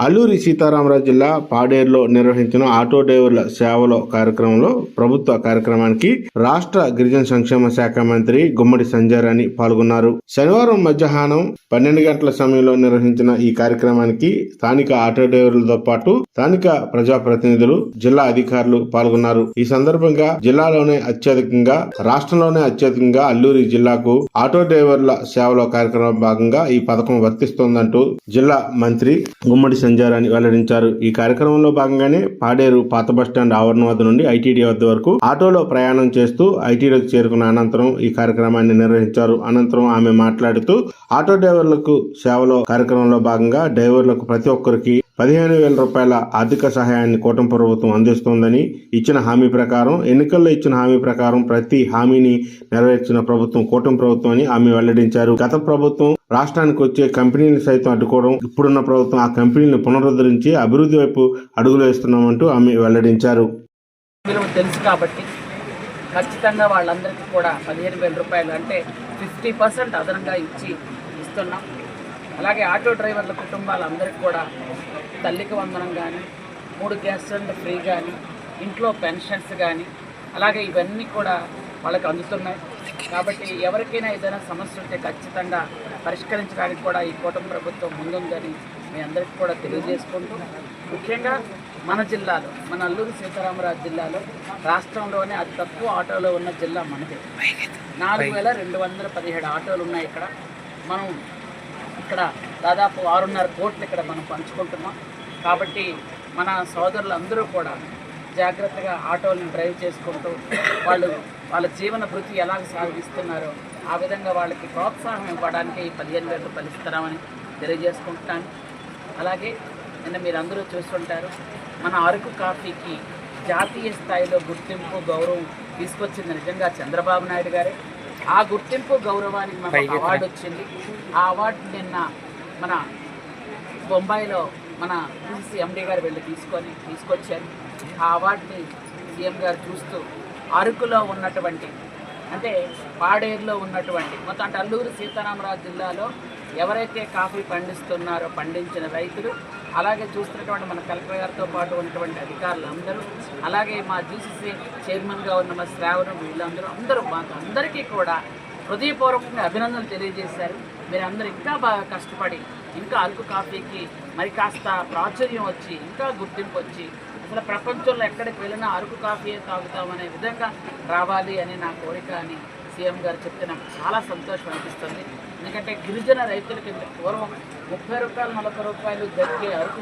అల్లూరి సీతారామరాజు జిల్లా పాడేరులో నిర్వహించిన ఆటో డ్రైవర్ల సేవలో కార్యక్రమంలో ప్రభుత్వ కార్యక్రమానికి రాష్ట్ర గిరిజన సంక్షేమ శాఖ మంత్రి గుమ్మడి సంజయ్ పాల్గొన్నారు. శనివారం మధ్యాహ్నం పన్నెండు గంటల సమయంలో నిర్వహించిన ఈ కార్యక్రమానికి స్థానిక ఆటో డ్రైవర్లతో పాటు స్థానిక ప్రజాప్రతినిధులు జిల్లా అధికారులు పాల్గొన్నారు. ఈ సందర్భంగా జిల్లాలోనే అత్యధికంగా రాష్ట్రంలోనే అత్యధికంగా అల్లూరి జిల్లాకు ఆటో డ్రైవర్ల సేవలో కార్యక్రమం భాగంగా ఈ పథకం వర్తిస్తోందంటూ జిల్లా మంత్రి గుమ్మడి సంజారాన్ని వెల్లడించారు. ఈ కార్యక్రమంలో భాగంగానే పాడేరు పాత బస్టాండ్ ఆవరణ వద్ద నుండి ఐటీడీ వద్ద వరకు ఆటోలో ప్రయాణం చేస్తూ ఐటీడీకి చేరుకున్న అనంతరం ఈ కార్యక్రమాన్ని నిర్వహించారు. అనంతరం ఆమె మాట్లాడుతూ ఆటో డ్రైవర్లకు సేవలో కార్యక్రమంలో భాగంగా డ్రైవర్లకు ప్రతి ఒక్కరికి పదిహేను వేల రూపాయల ఆర్థిక సహాయాన్ని కూటమి ప్రభుత్వం అందిస్తోందని ఇచ్చిన హామీ ప్రకారం ఎన్నికల్లో ఇచ్చిన హామీ ప్రకారం ప్రతి హామీని నెరవేర్చిన ప్రభుత్వం కూటమి ప్రభుత్వం అని ఆమె వెల్లడించారు. గత ప్రభుత్వం రాష్ట్రానికి వచ్చే కంపెనీని సైతం అడ్డుకోవడం ఇప్పుడున్న ప్రభుత్వం ఆ కంపెనీని పునరుద్ధరించి అభివృద్ధి వైపు అడుగులు వేస్తున్నామంటూ ఆమె వెల్లడించారు. తెలుసు కాబట్టి ఖచ్చితంగా వాళ్ళందరికీ కూడా పదిహేను వేల రూపాయలు అంటే ఫిఫ్టీ పర్సెంట్ అదనంగా ఇచ్చి ఇస్తున్నాం. అలాగే ఆటో డ్రైవర్ల కుటుంబాలందరికీ కూడా తల్లికి వందనం కానీ మూడు గ్యాస్ సిలిండర్ ఫ్రీ కానీ ఇంట్లో పెన్షన్స్ కానీ అలాగే ఇవన్నీ కూడా వాళ్ళకి అందుతున్నాయి. కాబట్టి ఎవరికైనా ఏదైనా సమస్య ఉంటే ఖచ్చితంగా పరిష్కరించడానికి కూడా ఈ కూటమి ప్రభుత్వం ముందుందని మీ అందరికీ కూడా తెలియజేసుకుంటూ ముఖ్యంగా మన జిల్లాలో మన అల్లూరు సీతారామరాజు జిల్లాలో రాష్ట్రంలోనే అతి తక్కువ ఆటోలో ఉన్న జిల్లా మనది. నాలుగు వేల రెండు వందల పదిహేడు ఆటోలు ఉన్నాయి ఇక్కడ. మనం ఇక్కడ దాదాపు ఆరున్నర కోట్లు ఇక్కడ మనం పంచుకుంటున్నాం. కాబట్టి మన సోదరులందరూ కూడా జాగ్రత్తగా ఆటోలను డ్రైవ్ చేసుకుంటూ వాళ్ళు వాళ్ళ జీవన వృత్తి ఎలా సాగిస్తున్నారో ఆ విధంగా వాళ్ళకి ప్రోత్సాహం ఇవ్వడానికి ఈ పదిహేను వేల రూపాయలు ఇస్తున్నామని తెలియజేసుకుంటున్నాను అలాగే నిన్న మీరు అందరూ చూస్తుంటారు మన అరకు కాఫీకి జాతీయ స్థాయిలో గుర్తింపు గౌరవం తీసుకొచ్చింది నిజంగా చంద్రబాబు నాయుడు గారే. ఆ గుర్తింపు గౌరవానికి మనకు అవార్డు వచ్చింది. ఆ అవార్డు నిన్న మన బొంబాయిలో మన పిసిసి ఎండి గారు వెళ్ళి తీసుకొని తీసుకొచ్చారు. ఆ అవార్డుని సీఎం గారు చూస్తూ అరకులో ఉన్నటువంటి అంటే పాడేరులో ఉన్నటువంటి మొత్తం అంటే అల్లూరు సీతారామరాజు జిల్లాలో ఎవరైతే కాఫీ పండిస్తున్నారో పండించిన రైతులు అలాగే చూస్తున్నటువంటి మన కలెక్టర్ గారితో పాటు ఉన్నటువంటి అధికారులు అందరూ అలాగే మా జీసీసీ చైర్మన్గా ఉన్న మా శ్రావణం వీళ్ళందరూ అందరూ మాకు అందరికీ కూడా హృదయపూర్వకంగా అభినందనలు తెలియజేశారు. మీరు అందరూ ఇంకా బాగా కష్టపడి ఇంకా అరకు కాఫీకి మరి కాస్త ప్రాచుర్యం వచ్చి ఇంకా గుర్తింపు వచ్చి అసలు ప్రపంచంలో ఎక్కడికి వెళ్ళినా అరకు కాఫీయే తాగుతామనే విధంగా రావాలి అని నా కోరిక అని సీఎం గారు చెప్తే నాకు చాలా సంతోషం అనిపిస్తుంది. ఎందుకంటే గిరిజన రైతులకి పూర్వం ముప్పై రూపాయలు నలభై రూపాయలు దక్కే అరకు